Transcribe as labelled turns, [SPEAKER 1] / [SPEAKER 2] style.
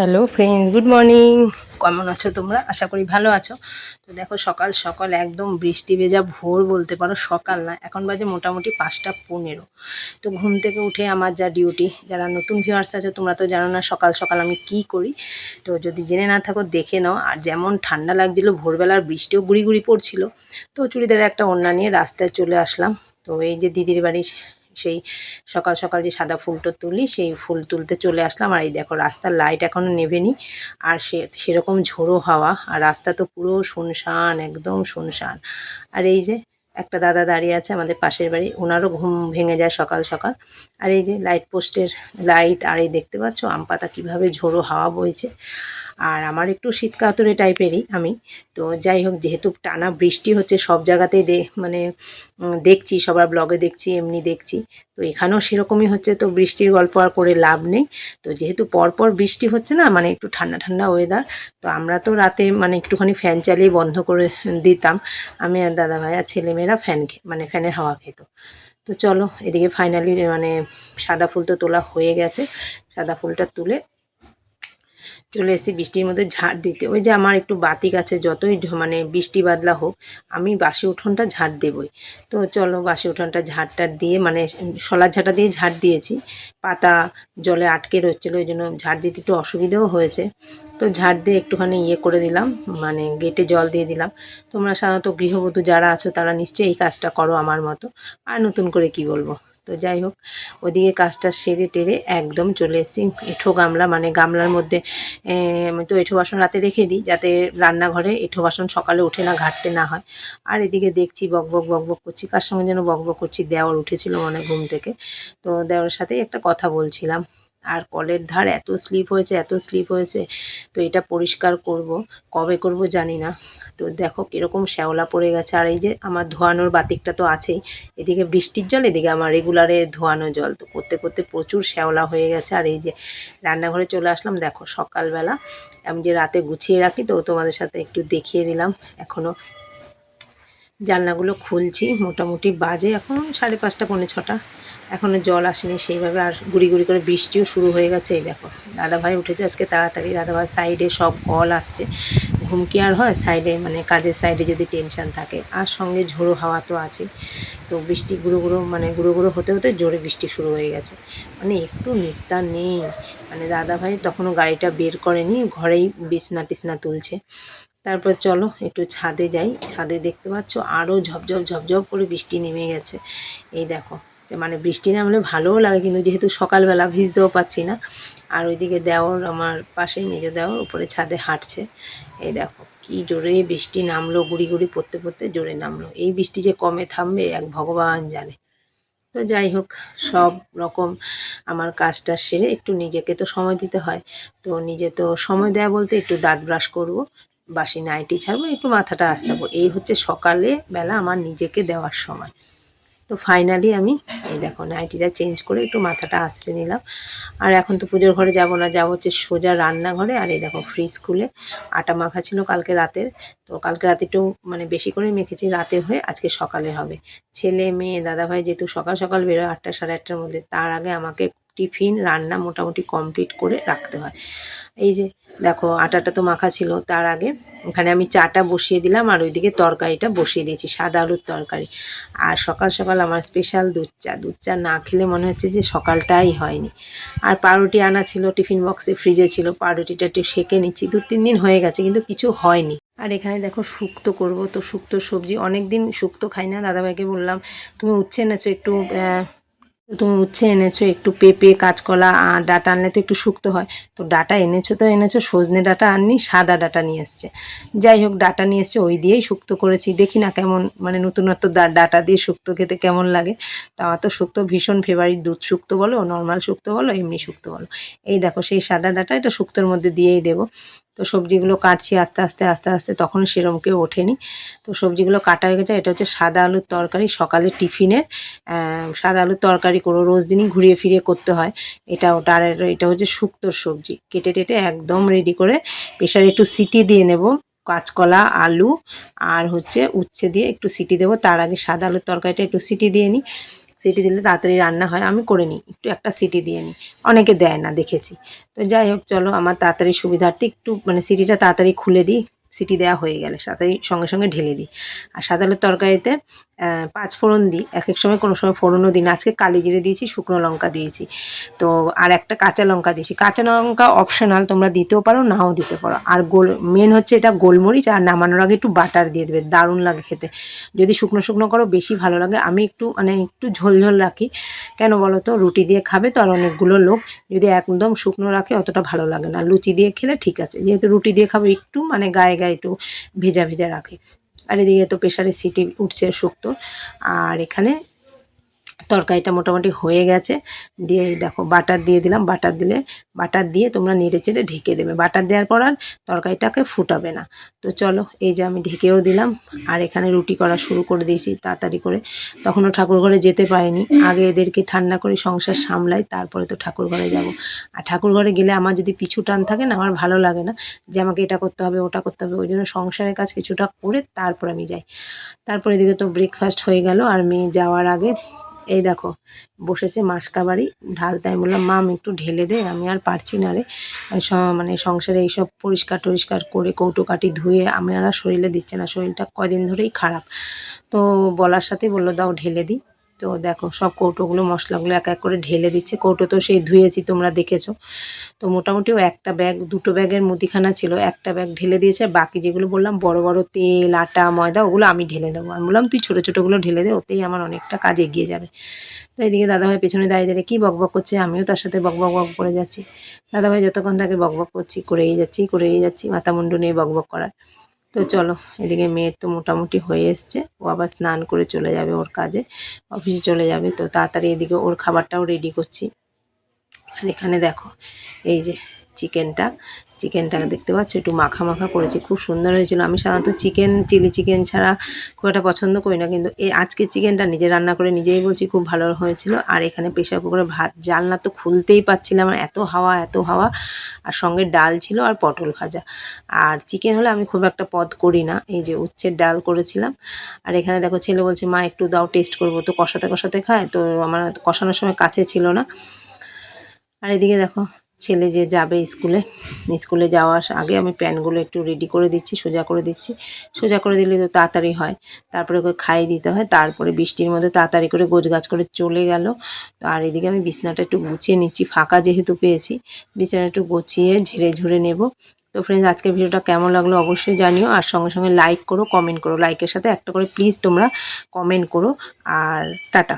[SPEAKER 1] Hello friend good morning. কেমন আছো তোমরা? আশা করি ভালো আছো। তো দেখো, সকাল সকাল একদম বৃষ্টি ভেজা ভোর বলতে পারো, সকাল না, এখন বাজে মোটামুটি পাঁচটা পনেরো। তো ঘুম থেকে উঠে আমার যা ডিউটি যারা নতুন ভিউয়ার্স আছে, তোমরা তো জানো না সকাল সকাল আমি কি করি। তো যদি জেনে না থাকো, দেখে নাও। আর যেমন ঠান্ডা লাগছিল, ভোরবেলার বৃষ্টিও গুড়ি গুড়ি পড়ছিল। তো চুড়িদারে একটা ওড়না নিয়ে রাস্তায় চলে আসলাম। তো এই যে দিদির বাড়ির সেই সকাল সকাল যে সাদা ফুলটা তুলি, সেই ফুল তুলতে চলে আসলাম। আর এই দেখো, রাস্তার লাইট এখনও নেভেনি। আর সে, সেরকম ঝোড়ো হাওয়া। আর রাস্তা তো পুরো শুনশান, একদম শুনশান। আর এই যে একটা দাদা দাঁড়িয়ে আছে আমাদের পাশের বাড়ি, ওনারও ঘুম ভেঙে যায় সকাল সকাল। আর এই যে লাইট পোস্টের লাইট আর এই দেখতে পাচ্ছ আম পাতা কীভাবে ঝোড়ো হাওয়া বইছে। আর আমার একটু শীত কাতরে টাইপেরই আমি। তো যাই হোক, যেহেতু টানা বৃষ্টি হচ্ছে, সব জায়গাতেই দে মানে দেখছি, সবার ব্লগে দেখছি, এমনি দেখছি। তো এখানেও সেরকমই হচ্ছে, তো বৃষ্টির গল্প আর করে লাভ নেই। তো যেহেতু পরপর বৃষ্টি হচ্ছে না মানে একটু ঠান্ডা ঠান্ডা ওয়েদার তো আমরা তো রাতে মানে একটুখানি ফ্যান চালিয়ে বন্ধ করে দিতাম। আমি আর দাদা ভাই আর ছেলেমেয়েরা ফ্যান মানে ফ্যানের হাওয়া খেত। তো চলো, এদিকে ফাইনালি মানে সাদা ফুল তো তোলা হয়ে গেছে। সাদা ফুলটা তুলে চলে এসেছি বৃষ্টির মধ্যে ঝাড় দিতে। ওই যে আমার একটু বাতিক আছে যতই মানে বৃষ্টি বাদলা হোক, আমি বাসি উঠোনটা ঝাড় দেবই। তো চলো বাসি উঠোনটা ঝাড়টার দিয়ে মানে শলার ঝাঁটা দিয়ে ঝাড় দিয়েছি। পাতা জলে আটকে রচ্ছিলো ওই জন্য ঝাড় দিতে একটু অসুবিধেও হয়েছে। তো ঝাড় দিয়ে একটুখানি ইয়ে করে দিলাম মানে গেটে জল দিয়ে দিলাম। তোমরা সাধারণত গৃহবধূ যারা আছো, তারা নিশ্চয়ই এই কাজটা করো আমার মতো। আর নতুন করে কি বলব? তো যাই হোক ওদিকে কাজটা সেরে টেরে একদম চলে এসেছি। এঁঠো গামলা মানে গামলার মধ্যে তো এঁঠো বাসন রাতে রেখে দিই যাতে রান্নাঘরে এঁঠো বাসন সকালে উঠে না, ঘাটতে না হয়। আর এদিকে দেখছি বক বক বক বক করছি, কার সঙ্গে যেন বক বক করছি দেওয়ার উঠেছিল মনে ঘুম থেকে। তো দেওয়ার সাথেই একটা কথা বলছিলাম। আর কলের ধার এত স্লিপ হয়েছে, এত স্লিপ হয়েছে, তো এটা পরিষ্কার করব। কবে করব জানি না। তো দেখো কীরকম শ্যাওলা পড়ে গেছে। আর এই যে আমার ধোয়ানোর বাতিকটা তো আছেই। এদিকে বৃষ্টির জল, এদিকে আমার রেগুলারে ধোয়ানো জল। তো করতে করতে প্রচুর শ্যাওলা হয়ে গেছে। আর এই যে রান্নাঘরে চলে আসলাম, দেখো সকালবেলা। আমি যে রাতে গুছিয়ে রাখি, তো তোমাদের সাথে একটু দেখিয়ে দিলাম। এখনও জানলাগুলো খুলছি, মোটামুটি বাজে এখন, সাড়ে পাঁচটা, পৌনে ছটা। এখনও জল আসেনি, সেইভাবে আর গুড়ি গুড়ি করে বৃষ্টিও শুরু হয়ে গেছে, এই দেখো। দাদাভাই উঠেছে আজকে তাড়াতাড়ি, দাদাভাই সাইডে সব কল আসছে। ঘুম কি আর হয়? সাইডে মানে কাজের সাইডে যদি টেনশন থাকে। আর সঙ্গে ঝোড়ো হাওয়া তো আছে তো বৃষ্টি গুঁড়ো গুঁড়ো মানে গুঁড়ো গুঁড়ো হতে হতে জোরে বৃষ্টি শুরু হয়ে গেছে। মানে একটু নিস্তার নেই। মানে দাদাভাই তখনও গাড়িটা বের করেনি, ঘরেই বিছনা টিসনা তুলছে। তারপর চলো একটু ছাদে যাই। ছাদে দেখতে পাচ্ছ আরও ঝপঝপ ঝপঝপ করে বৃষ্টি নেমে গেছে। এই দেখো মানে বৃষ্টি নামলে ভালোও লাগে, কিন্তু যেহেতু সকালবেলা ভিজতেও পাচ্ছি না, আর ওইদিকে দেওর আমার পাশে মেজো দেওর উপরে ছাদে হাঁটছে। এই দেখো, কি জোরে বৃষ্টি নামলো, গুড়ি গুড়ি পড়তে পড়তে জোরে নামলো। এই বৃষ্টি যে কমে থামবে এক ভগবান জানে। তো যাই হোক, সব রকম আমার কাজটা সেরে একটু নিজেকে তো সময় দিতে হয়। তো নিজে তো সময় দেয়া বলতে একটু দাঁত ব্রাশ করব। বাসি নাইটি ছাড়বো, একটু মাথাটা আশ্রাবো এই হচ্ছে সকালে বেলা আমার নিজেকে দেওয়ার সময়। তো ফাইনালি আমি এই দেখো নাইটিটা চেঞ্জ করে একটু মাথাটা আশ্রে নিলাম। আর এখন তো পুজোর ঘরে যাব না, যাব হচ্ছে সোজা রান্নাঘরে। আর এই দেখো ফ্রিজ খুলে আটা মাখা ছিল কালকে রাতের। তো কালকে রাতে একটু মানে বেশি করে মেখেছি রাতে হয়ে আজকে সকালে হবে। ছেলে, মেয়ে, দাদাভাই যেহেতু সকাল সকাল বেরোয় আটটা সাড়ে আটটার মধ্যে, তার আগে আমাকে টিফিন রান্না মোটামুটি কমপ্লিট করে রাখতে হয়। এই যে দেখো, আটাটা তো মাখা ছিল তার আগে। এখানে আমি চাটা বসিয়ে দিলাম আর ওইদিকে তরকারিটা বসিয়ে দিয়েছি, সাদা আলুর তরকারি। আর সকাল সকাল আমার স্পেশাল দুধ চা। দুধ চা না খেলে মনে হচ্ছে যে সকালটাই হয়নি। আর পাউরুটি আনা ছিল, টিফিন বক্সে ফ্রিজে ছিল, পাউরুটিটা একটু সেকে নিচ্ছি। দু তিন দিন হয়ে গেছে, কিন্তু কিছু হয়নি। আর এখানে দেখো শুক্তো করব, তো শুক্তো সবজি অনেক দিন শুক্তো খাই না, দাদাভাইকে বললাম, তুমি উচ্ছে এনেছো একটু তুমি উচ্ছে এনেছো, একটু পেঁপে, কাঁচকলা আর ডাটা আনলে তো একটু শুক্তো হয়। তো ডাটা এনেছো তো এনেছো, সজনে ডাটা আননি, সাদা ডাটা নিয়ে এসছে। যাই হোক, ডাটা নিয়ে এসছে, ওই দিয়েই শুক্তো করেছি। দেখি না কেমন মানে নতুনত্ব ডাটা দিয়ে শুক্তো খেতে কেমন লাগে। তা আমার তো শুক্তো ভীষণ ফেভারিট দুধ শুক্তো বলো নর্মাল শুক্তো বলো, এমনি শুক্ত বলো। এই দেখো, সেই সাদা ডাটা, এটা শুক্তোর মধ্যে দিয়েই দেবো। তো সবজিগুলো কাটছি আস্তে আস্তে আস্তে আস্তে তখন সেরম কেউ ওঠেনি। তো সবজিগুলো কাটা হয়ে গেছে। এটা হচ্ছে সাদা আলুর তরকারি, সকালে টিফিনের। সাদা আলুর তরকারি করো রোজ দিনই ঘুরিয়ে ফিরিয়ে করতে হয়। এটা ওটা আর এটা হচ্ছে শুক্তোর সবজি। কেটে টেটে একদম রেডি করে প্রেশারে একটু সিটি দিয়ে নেব। কাঁচকলা, আলু আর হচ্ছে উচ্ছে দিয়ে একটু সিটি দেবো। তার আগে সাদা আলুর তরকারিটা একটু সিটি দিয়ে নিই। সিটি দিলে তাড়াতাড়ি রান্না হয়, আমি করে নিই। একটু একটা সিটি দিয়ে নিই। অনেকে দেয় না, দেখেছি। তো যাই হোক, চলো আমার তাড়াতাড়ি সুবিধার্থে একটু মানে সিটিটা তাড়াতাড়ি খুলে দিই। সিটি দেওয়া হয়ে গেলে সাথে সঙ্গে সঙ্গে ঢেলে দিই। আর সাঁতারের তরকারিতে পাঁচ ফোড়ন দিই। এক এক সময় কোনো সময় ফোড়নও দিই না। আজকে কালি জিরে দিয়েছি, শুকনো লঙ্কা দিয়েছি। তো আর একটা কাঁচা লঙ্কা দিয়েছি। কাঁচা লঙ্কা অপশনাল তোমরা দিতেও পারো, নাও দিতে পারো। আর গোল মেন হচ্ছে এটা গোলমরিচ আর নামানোর আগে একটু বাটার দিয়ে দেবে। দারুণ লাগে খেতে। যদি শুকনো শুকনো করো, বেশি ভালো লাগে। আমি একটু মানে একটু ঝোল ঝোল রাখি। কেন বলো তো? রুটি দিয়ে খাবে তো আর অনেকগুলো লোক। যদি একদম শুকনো রাখে, অতটা ভালো লাগে না। লুচি দিয়ে খেলে ঠিক আছে। যেহেতু রুটি দিয়ে খাবে, একটু মানে গায়ে গায়ে একটু ভেজা ভেজা রাখে। আর এদিকে তো প্রেশারে সিটি উঠছে শুক্তোর আর এখানে তরকারিটা মোটামুটি হয়ে গেছে। দিয়ে দেখো বাটার দিয়ে দিলাম, বাটার দিলে, বাটার দিয়ে তোমরা নেড়ে চেড়ে ঢেকে দেবে। বাটার দেওয়ার পর আর তরকারিটাকে ফুটাবে না। তো চলো, এই যে আমি ঢেকেও দিলাম আর এখানে রুটি করা শুরু করে দিয়েছি তাড়াতাড়ি করে। তখনও ঠাকুর ঘরে যেতে পারিনি। আগে এদেরকে ঠান্ডা করে সংসার সামলাই, তারপরে তো ঠাকুর ঘরে যাব। আর ঠাকুর ঘরে গেলে আমার যদি পিছু টান থাকে না, আমার ভালো লাগে না যে আমাকে এটা করতে হবে, ওটা করতে হবে। ওই জন্য সংসারের কাজ কিছুটা করে তারপর আমি যাই। তারপর এদিকে তো ব্রেকফাস্ট হয়ে গেল। আর মেয়ে যাওয়ার আগে এই দেখো, বসেছে মাসকাবাড়ি ঢালতে আমি বললাম, মা, আমি একটু ঢেলে দে, আমি আর পারছি না রে। মানে সংসারে এইসব পরিষ্কার টরিষ্কার করে কৌটো কাটি ধুয়ে, আমি আর শরীরে দিচ্ছে না, শরীরটা কদিন ধরেই খারাপ। তো বলার সাথে বলল, দাও, ঢেলে দিই। তো দেখো সব কৌটোগুলো, মশলাগুলো এক এক করে ঢেলে দিচ্ছে। কৌটো তো সেই ধুয়েছি, তোমরা দেখেছ। তো মোটামুটিও একটা ব্যাগ, দুটো ব্যাগের মুদিখানা ছিল, একটা ব্যাগ ঢেলে দিয়েছে। বাকি যেগুলো বললাম, বড় বড় তেল, আটা, ময়দা, ওগুলো আমি ঢেলে নেব। আমি বললাম, তুই ছোটো ছোটোগুলো ঢেলে দে, ওতেই আমার অনেকটা কাজ এগিয়ে যাবে। তো এদিকে দাদাভাই পেছনে দাঁড়িয়ে দাঁড়িয়ে কী বকবক করছে, আমিও তার সাথে বকবক বক করে যাচ্ছি। দাদাভাই যতক্ষণ তাকে বকবক করছি, করেই যাচ্ছি করেই যাচ্ছি মাথা মুন্ডু নিয়ে বকবক করার। তো চলো, এদিকে মেয়ের তো মোটামুটি হয়ে এসছে। ও আবার স্নান করে চলে যাবে ওর কাজে, অফিসে চলে যাবে। তো তাড়াতাড়ি এদিকে ওর খাবারটাও রেডি করছি। আর এখানে দেখো, এই যে চিকেনটা। চিকেনটা দেখতে পাচ্ছ, একটু মাখা মাখা করেছি, খুব সুন্দর হয়েছিল। আমি সাধারণত চিকেন, চিলি চিকেন ছাড়া খুব একটা পছন্দ করি না, কিন্তু এই আজকে চিকেনটা নিজে রান্না করে নিজেই বলছি খুব ভালো হয়েছিল। আর এখানে প্রেশার কুকারে ভাত, জালনা তো খুলতেই পাচ্ছিলাম না, এত হাওয়া এত হাওয়া। আর সঙ্গে ডাল ছিল আর পটল ভাজা। আর চিকেন হলে আমি খুব একটা পদ করি না, এই যে উচ্ছের ডাল করেছিলাম। আর এখানে দেখো, ছেলে বলছে, মা, একটু দাও, টেস্ট করব। তো কষাতে কষাতে খায়, তো আমার কষানোর সময় কাছে ছিল না। আর এদিকে দেখো ছেলে যে যাবে স্কুলে স্কুলে যাওয়ার আগে আমি প্যানগুলো একটু রেডি করে দিচ্ছি, সোজা করে দিচ্ছি। সোজা করে দিলে তো তাড়াতাড়ি হয়। তারপরে ওকে খাইয়ে দিতে হয়। তারপরে বৃষ্টির মধ্যে তাড়াতাড়ি করে গোছগাছ করে চলে গেল। তো আর এদিকে আমি বিছনাটা একটু গুছিয়ে নিচ্ছি, ফাঁকা যেহেতু পেয়েছি। বিছানা একটু গুছিয়ে ঝেড়ে ঝুড়ে নেব। তো ফ্রেন্ডস আজকের ভিডিওটা কেমন লাগল অবশ্যই জানিও। আর সঙ্গে সঙ্গে লাইক করো কমেন্ট করো। লাইকের সাথে একটা করে প্লিজ তোমরা কমেন্ট করো। আর টাটা।